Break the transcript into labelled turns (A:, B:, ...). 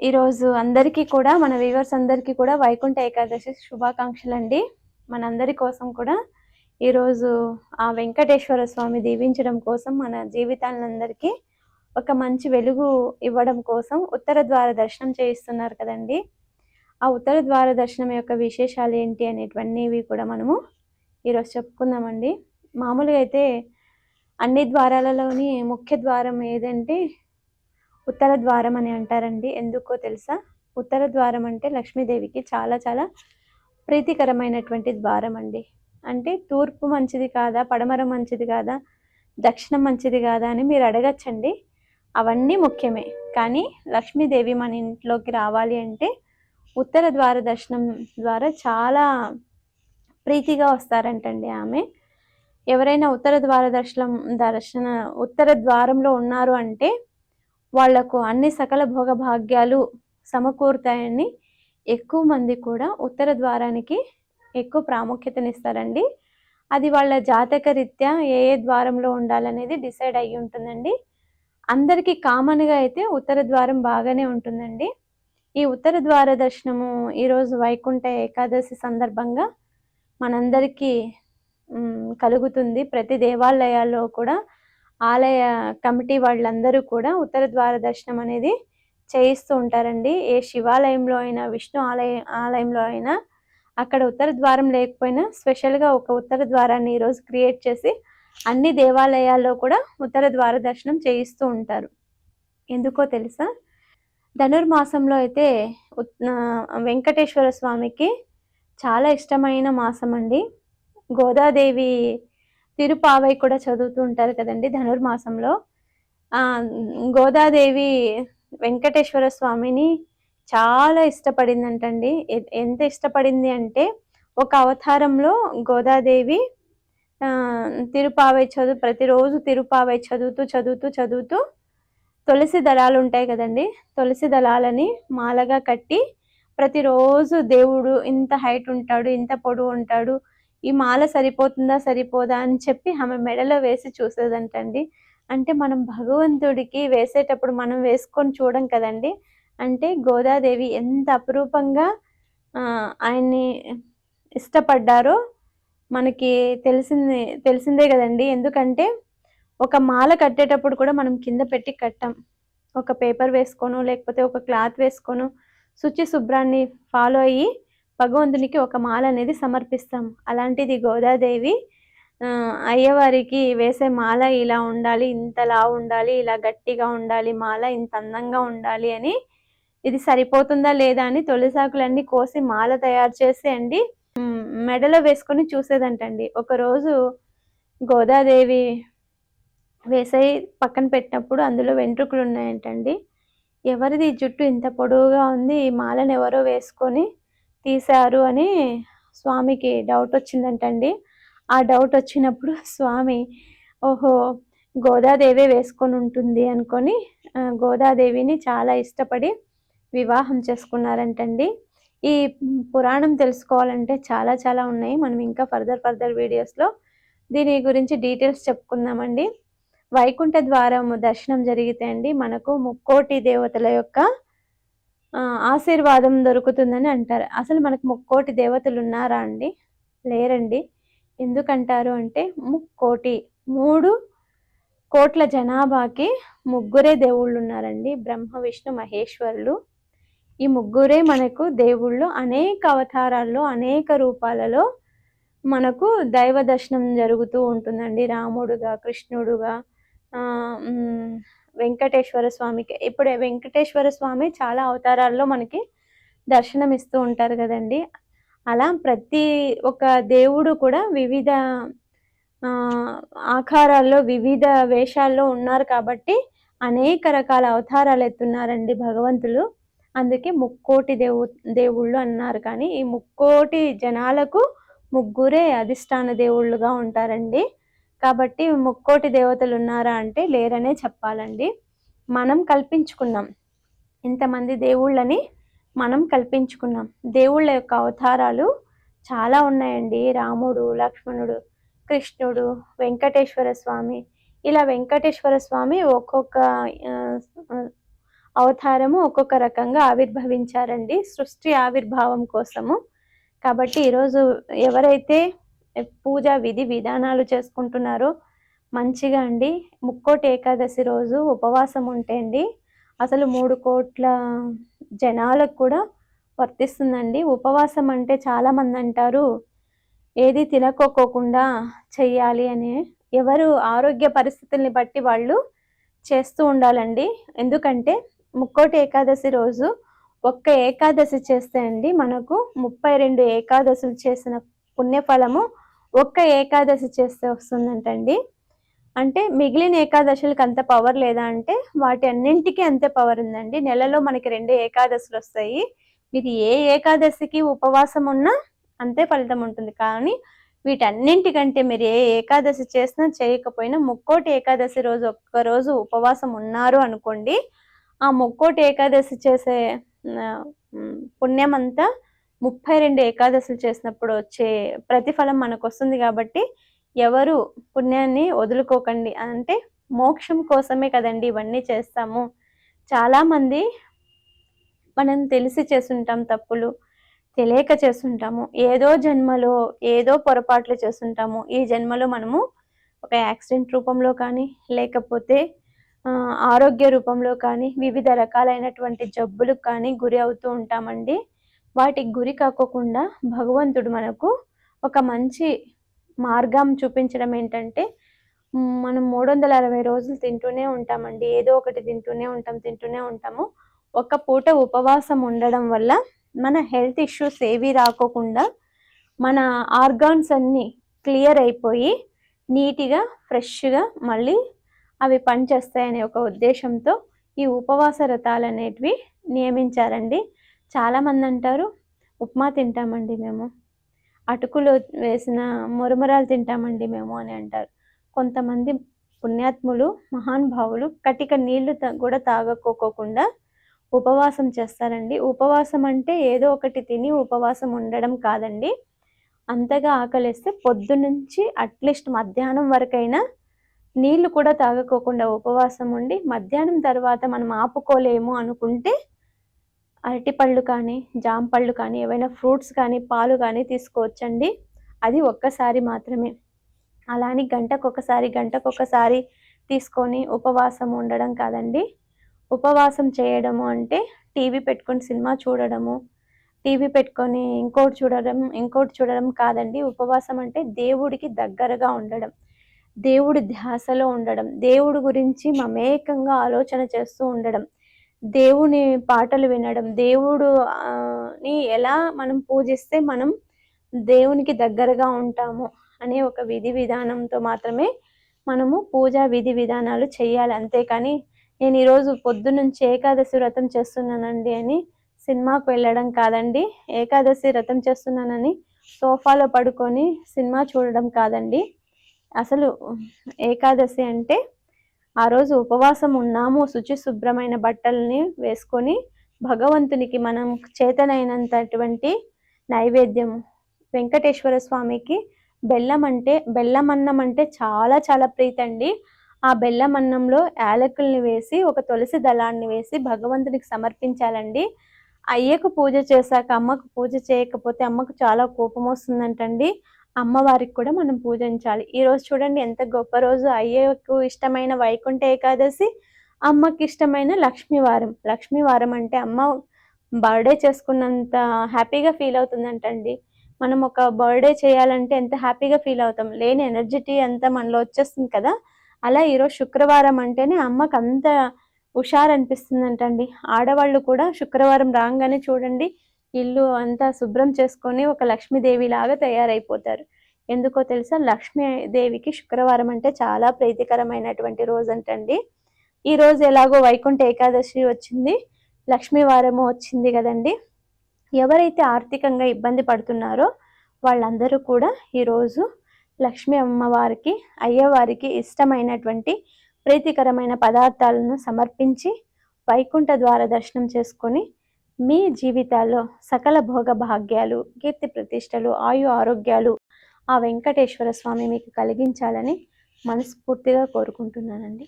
A: ఈరోజు అందరికీ కూడా మన వ్యూవర్స్ అందరికీ కూడా వైకుంఠ ఏకాదశి శుభాకాంక్షలు అండి మనందరి కోసం కూడా ఈరోజు ఆ వెంకటేశ్వర స్వామి దీవించడం కోసం మన జీవితాలందరికీ ఒక మంచి వెలుగు ఇవ్వడం కోసం ఉత్తర ద్వార దర్శనం చేయిస్తున్నారు కదండి. ఆ ఉత్తర ద్వార దర్శనం యొక్క విశేషాలు ఏంటి అనేటువంటివి కూడా మనము ఈరోజు చెప్పుకుందామండి. మామూలుగా అయితే అన్ని ద్వారాలలోని ముఖ్య ద్వారం ఏదంటే ఉత్తర ద్వారం అని అంటారండి. ఎందుకో తెలుసా? ఉత్తర ద్వారం అంటే లక్ష్మీదేవికి చాలా చాలా ప్రీతికరమైనటువంటి ద్వారం అండి. అంటే తూర్పు మంచిది కాదా పడమర మంచిది కాదా దక్షిణం మంచిది కాదా అని మీరు అడగచ్చండి. అవన్నీ ముఖ్యమే. కానీ లక్ష్మీదేవి మన ఇంట్లోకి రావాలి అంటే ఉత్తర ద్వార దర్శనం ద్వారా చాలా ప్రీతిగా వస్తారంటండి ఆమె. ఎవరైనా ఉత్తర ద్వార దర్శనం దర్శన ఉత్తర ద్వారంలో ఉన్నారు అంటే వాళ్ళకు అన్ని సకల భోగభాగ్యాలు సమకూరుతాయని ఎక్కువ మంది కూడా ఉత్తర ద్వారానికి ఎక్కువ ప్రాముఖ్యతనిస్తారండి. అది వాళ్ళ జాతక రీత్యా ఏ ఏ ద్వారంలో ఉండాలనేది డిసైడ్ అయ్యి ఉంటుందండి. అందరికీ కామన్గా అయితే ఉత్తర ద్వారం బాగానే ఉంటుందండి. ఈ ఉత్తర ద్వార దర్శనము ఈరోజు వైకుంఠ ఏకాదశి సందర్భంగా మనందరికీ కలుగుతుంది. ప్రతి దేవాలయాల్లో కూడా ఆలయ కమిటీ వాళ్ళందరూ కూడా ఉత్తర ద్వార దర్శనం అనేది చేయిస్తూ ఉంటారండి. ఏ శివాలయంలో అయినా విష్ణు ఆలయ ఆలయంలో అయినా అక్కడ ఉత్తర ద్వారం లేకపోయినా స్పెషల్గా ఒక ఉత్తర ద్వారాన్ని ఈరోజు క్రియేట్ చేసి అన్ని దేవాలయాల్లో కూడా ఉత్తర ద్వార దర్శనం చేయిస్తూ ఉంటారు. ఎందుకో తెలుసా? ధనుర్మాసంలో అయితే వెంకటేశ్వర స్వామికి చాలా ఇష్టమైన మాసం అండి గోదాదేవి తిరుపావై కూడా చదువుతూ ఉంటారు కదండి ధనుర్మాసంలో. గోదాదేవి వెంకటేశ్వర స్వామిని చాలా ఇష్టపడిందంటండి. ఎంత ఇష్టపడింది అంటే ఒక అవతారంలో గోదాదేవి తిరుపావై చదువు ప్రతిరోజు తిరుపావై చదువుతూ చదువుతూ చదువుతూ తులసి దళాలు ఉంటాయి కదండి. తులసి దళాలని మాలగా కట్టి ప్రతిరోజు దేవుడు ఇంత హైట్ ఉంటాడు ఇంత పొడవు ఉంటాడు ఈ మాల సరిపోతుందా సరిపోదా అని చెప్పి ఆమె మెడలో వేసి చూసేదంటండి. అంటే మనం భగవంతుడికి వేసేటప్పుడు మనం వేసుకొని చూడం కదండి. అంటే గోదాదేవి ఎంత అపురూపంగా ఆయన్ని ఇష్టపడ్డారో మనకి తెలిసింది తెలిసిందే కదండి. ఎందుకంటే ఒక మాల కట్టేటప్పుడు కూడా మనం కింద పెట్టి కట్టాం. ఒక పేపర్ వేసుకోను లేకపోతే ఒక క్లాత్ వేసుకోను శుచి శుభ్రాన్ని ఫాలో అయ్యి భగవంతునికి ఒక మాల అనేది సమర్పిస్తాం. అలాంటిది గోదాదేవి అయ్యవారికి వేసే మాల ఇలా ఉండాలి ఇంతలా ఉండాలి ఇలా గట్టిగా ఉండాలి మాల ఇంత అందంగా ఉండాలి అని ఇది సరిపోతుందా లేదా అని తొలిసాకులన్నీ కోసి మాల తయారు చేసి అండి మెడలో వేసుకొని చూసేదంటండి. ఒకరోజు గోదాదేవి వేసాయి పక్కన పెట్టినప్పుడు అందులో వెంట్రుకలు ఉన్నాయంటండి. ఎవరిది జుట్టు ఇంత పొడవుగా ఉంది ఈ మాలను ఎవరో వేసుకొని తీశారు అని స్వామికి డౌట్ వచ్చిందంటండి. ఆ డౌట్ వచ్చినప్పుడు స్వామి ఓహో గోదాదేవి వేసుకొని ఉంటుంది అనుకొని గోదాదేవిని చాలా ఇష్టపడి వివాహం చేసుకున్నారంటండి. ఈ పురాణం తెలుసుకోవాలంటే చాలా చాలా ఉన్నాయి. మనం ఇంకా ఫర్దర్ ఫర్దర్ వీడియోస్లో దీని గురించి డీటెయిల్స్ చెప్పుకుందామండి. వైకుంఠ ద్వారము దర్శనం జరిగితే అండి మనకు ముక్కోటి దేవతల యొక్క ఆశీర్వాదం దొరుకుతుందని అంటారు. అసలు మనకు ముక్కోటి దేవతలు ఉన్నారా అండి? లేరండి. ఎందుకంటారు అంటే ముక్కోటి మూడు కోట్ల జనాభాకి ముగ్గురే దేవుళ్ళు ఉన్నారండి. బ్రహ్మ విష్ణు మహేశ్వరులు. ఈ ముగ్గురే మనకు దేవుళ్ళు. అనేక అవతారాల్లో అనేక రూపాలలో మనకు దైవ దర్శనం జరుగుతూ ఉంటుందండి. రాముడుగా కృష్ణుడుగా వెంకటేశ్వర స్వామికి. ఇప్పుడు వెంకటేశ్వర స్వామి చాలా అవతారాల్లో మనకి దర్శనం ఇస్తూ ఉంటారు కదండి. అలా ప్రతి ఒక దేవుడు కూడా వివిధ ఆకారాల్లో వివిధ వేషాల్లో ఉన్నారు కాబట్టి అనేక రకాల అవతారాలు ఎత్తున్నారండి భగవంతులు. అందుకే ముక్కోటి దేవు దేవుళ్ళు అన్నారు కానీ ఈ ముక్కోటి జనాలకు ముగ్గురే అధిష్టాన దేవుళ్ళుగా ఉంటారండి. కాబట్టి ముక్కోటి దేవతలు ఉన్నారా అంటే లేరనే చెప్పాలండి. మనం కల్పించుకున్నాం. ఇంతమంది దేవుళ్ళని మనం కల్పించుకున్నాం. దేవుళ్ళ యొక్క అవతారాలు చాలా ఉన్నాయండి. రాముడు లక్ష్మణుడు కృష్ణుడు వెంకటేశ్వర స్వామి. ఇలా వెంకటేశ్వర స్వామి ఒక్కొక్క అవతారము ఒక్కొక్క రకంగా ఆవిర్భవించారండి. సృష్టి ఆవిర్భావం కోసము. కాబట్టి ఈరోజు ఎవరైతే పూజ విధి విధానాలు చేసుకుంటున్నారో. మంచిగా అండి. ముక్కోటి ఏకాదశి రోజు ఉపవాసం ఉంటే అండి అసలు మూడు కోట్ల జనాలకు కూడా వర్తిస్తుందండి. ఉపవాసం అంటే చాలామంది అంటారు ఏది తినకోకోకుండా చెయ్యాలి అని. ఎవరు ఆరోగ్య పరిస్థితుల్ని బట్టి వాళ్ళు చేస్తూ ఉండాలండి. ఎందుకంటే ముక్కోటి ఏకాదశి రోజు ఒక్క ఏకాదశి చేస్తే అండి మనకు ముప్పై రెండు ఏకాదశులు చేసిన పుణ్యఫలము ఒక్క ఏకాదశి చేస్తే వస్తుందంటండి. అంటే మిగిలిన ఏకాదశులకు అంత పవర్ లేదా అంటే వాటి అన్నింటికి అంతే పవర్ ఉందండి. నెలలో మనకి రెండు ఏకాదశులు వస్తాయి. మీరు ఏ ఏకాదశికి ఉపవాసం ఉన్నా అంతే ఫలితం ఉంటుంది. కానీ వీటన్నింటికంటే మీరు ఏ ఏకాదశి చేసినా చేయకపోయినా ముక్కోటి ఏకాదశి రోజు ఒక్క రోజు ఉపవాసం ఉన్నారు అనుకోండి ఆ ముక్కోటి ఏకాదశి చేసే పుణ్యమంతా ముప్పై రెండు ఏకాదశులు చేసినప్పుడు వచ్చే ప్రతిఫలం మనకు వస్తుంది కాబట్టి ఎవరు పుణ్యాన్ని వదులుకోకండి. అంటే మోక్షం కోసమే కదండి ఇవన్నీ చేస్తాము. చాలామంది మనం తెలిసి చేస్తుంటాం తప్పులు తెలియక చేస్తుంటాము. ఏదో జన్మలో ఏదో పొరపాట్లు చేస్తుంటాము. ఈ జన్మలో మనము ఒక యాక్సిడెంట్ రూపంలో కానీ లేకపోతే ఆరోగ్య రూపంలో కానీ వివిధ రకాలైనటువంటి జబ్బులకు కానీ గురి అవుతూ ఉంటామండి. వాటికి గురి కాకోకుండా భగవంతుడు మనకు ఒక మంచి మార్గం చూపించడం ఏంటంటే మనం మూడు వందల అరవై రోజులు తింటూనే ఉంటామండి. ఏదో ఒకటి తింటూనే ఉంటాం తింటూనే ఉంటాము. ఒక పూట ఉపవాసం ఉండడం వల్ల మన హెల్త్ ఇష్యూస్ ఏవి రాకోకుండా మన ఆర్గాన్స్ అన్నీ క్లియర్ అయిపోయి నీట్గా ఫ్రెష్గా మళ్ళీ అవి పనిచేస్తాయనే ఒక ఉద్దేశంతో ఈ ఉపవాస రథాలు అనేటివి నియమించారండి. చాలామంది అంటారు ఉప్మా తింటామండి మేము. అటుకులు వేసిన మురమురాలు తింటామండి మేము అని అంటారు. కొంతమంది పుణ్యాత్ములు మహానుభావులు కటిక నీళ్ళు కూడా తాగకోకోకుండా ఉపవాసం చేస్తారండి. ఉపవాసం అంటే ఏదో ఒకటి తిని ఉపవాసం ఉండడం కాదండి. అంతగా ఆకలిస్తే పొద్దు నుంచి అట్లీస్ట్ మధ్యాహ్నం వరకైనా నీళ్ళు కూడా తాగకోకుండా ఉపవాసం ఉండి మధ్యాహ్నం తర్వాత మనం ఆపుకోలేము అనుకుంటే అరటిపళ్ళు కానీ జాంపళ్ళు కానీ ఏవైనా ఫ్రూట్స్ కానీ పాలు కానీ తీసుకోవచ్చండి. అది ఒక్కసారి మాత్రమే. అలాని గంటకొకసారి గంటకొకసారి తీసుకొని ఉపవాసం ఉండడం కాదండి. ఉపవాసం చేయడము అంటే టీవీ పెట్టుకొని సినిమా చూడడము టీవీ పెట్టుకొని ఇంకోటి చూడడం ఇంకోటి చూడడం కాదండి. ఉపవాసం అంటే దేవుడికి దగ్గరగా ఉండడం దేవుడి ధ్యాసలో ఉండడం దేవుడి గురించి మమేకంగా ఆలోచన చేస్తూ ఉండడం. దేవుని పాటలు వినడం దేవుడు ని ఎలా మనం పూజిస్తే మనం దేవునికి దగ్గరగా ఉంటాము అనే ఒక విధి విధానంతో మాత్రమే మనము పూజా విధి విధానాలు చేయాలి. అంతేకాని నేను ఈరోజు పొద్దునుంచి ఏకాదశి వ్రతం చేస్తున్నానండి అని సినిమాకు వెళ్ళడం కాదండి. ఏకాదశి వ్రతం చేస్తున్నానని సోఫాలో పడుకొని సినిమా చూడడం కాదండి. అసలు ఏకాదశి అంటే ఆ రోజు ఉపవాసం ఉన్నాము శుచి శుభ్రమైన బట్టల్ని వేసుకొని భగవంతునికి మనం చేతనైనంతటువంటి నైవేద్యం వెంకటేశ్వర స్వామికి బెల్లం అంటే బెల్లం అన్నం అంటే చాలా చాలా ప్రీతి అండి ఆ బెల్లం అన్నంలో యాలకుల్ని వేసి ఒక తులసి దళాన్ని వేసి భగవంతునికి సమర్పించాలండి. అయ్యకు పూజ చేశాక అమ్మకు పూజ చేయకపోతే అమ్మకు చాలా కోపం వస్తుందంటండి. అమ్మవారికి కూడా మనం పూజించాలి. ఈ రోజు చూడండి ఎంత గొప్ప రోజు. అయ్యకు ఇష్టమైన వైకుంఠ ఏకాదశి అమ్మకి ఇష్టమైన లక్ష్మీవారం. లక్ష్మీవారం అంటే అమ్మ బర్త్డే చేసుకున్నంత హ్యాపీగా ఫీల్ అవుతుందంటండి. మనం ఒక బర్త్డే చేయాలంటే ఎంత హ్యాపీగా ఫీల్ అవుతాం. లేని ఎనర్జిటీ అంతా మనలో వచ్చేస్తుంది కదా. అలా ఈరోజు శుక్రవారం అంటేనే అమ్మకు అంత హుషారు అనిపిస్తుందంటండి. ఆడవాళ్ళు కూడా శుక్రవారం రాగానే చూడండి ఇల్లు అంతా శుభ్రం చేసుకొని ఒక లక్ష్మీదేవి లాగా తయారైపోతారు. ఎందుకో తెలుసా? లక్ష్మీదేవికి శుక్రవారం అంటే చాలా ప్రీతికరమైనటువంటి రోజు అంటండి ఈ రోజు ఎలాగో వైకుంఠ ఏకాదశి వచ్చింది. లక్ష్మీవారము వచ్చింది కదండి. ఎవరైతే ఆర్థికంగా ఇబ్బంది పడుతున్నారో వాళ్ళందరూ కూడా ఈరోజు లక్ష్మీ అమ్మవారికి అయ్యవారికి ఇష్టమైనటువంటి ప్రీతికరమైన పదార్థాలను సమర్పించి వైకుంఠ ద్వార దర్శనం చేసుకొని మీ జీవితాల్లో సకల భోగ భాగ్యాలు కీర్తి ప్రతిష్టలు ఆయు ఆరోగ్యాలు ఆ వెంకటేశ్వర స్వామి మీకు కలిగించాలని మనస్ఫూర్తిగా కోరుకుంటున్నానండి.